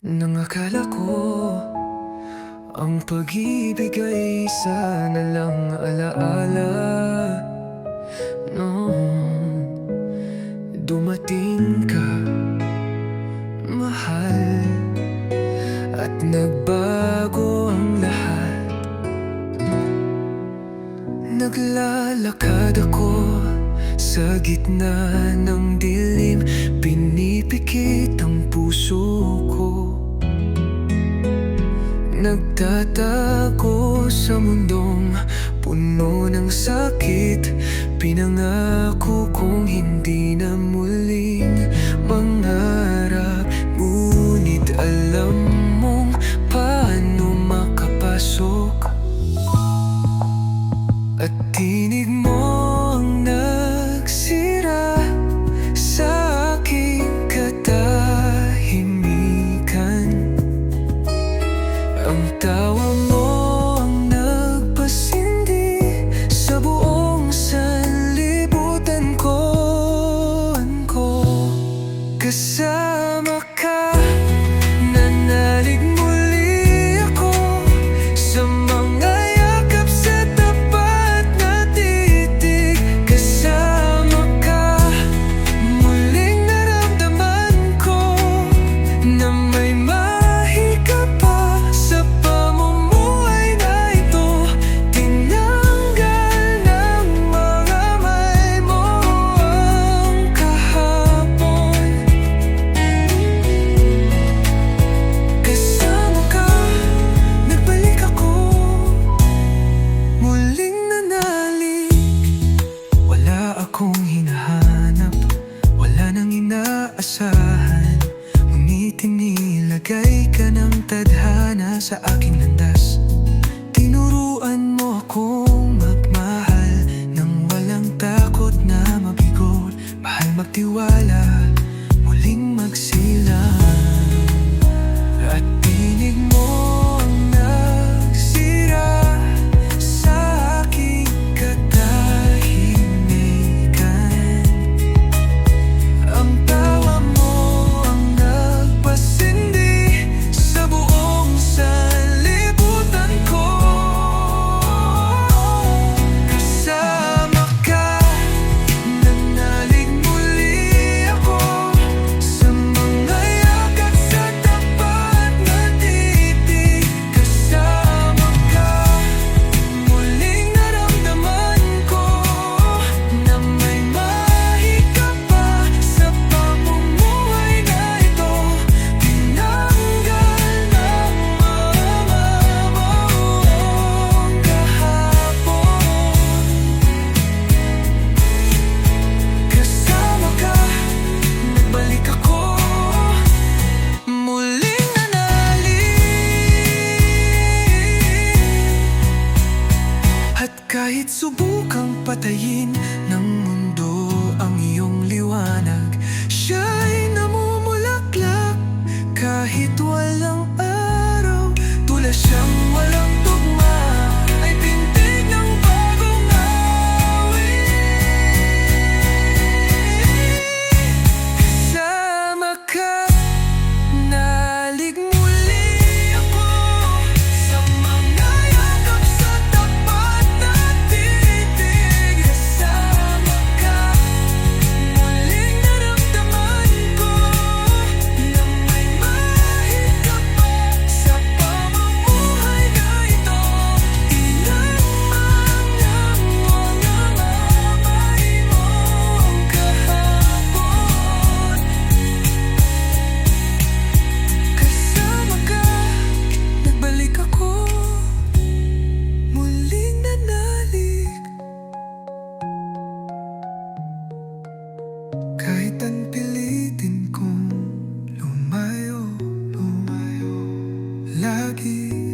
Nang akala ko Ang pag-ibig ay sana lang alaala. Noon Dumating ka Mahal At nagbago ang lahat. Naglalakad ako Sa gitna ng dilim Pinag Nagtatako sa mundong puno ng sakit. Pinangako kong hindi na muling mangarap. Ngunit alam Cause I'm okay. simbahan Umitinilagay ka ng tadhana sa aking landas. Kahit subukang patayin ng Kahit ang pilitin kong lumayo, lumayo Lagi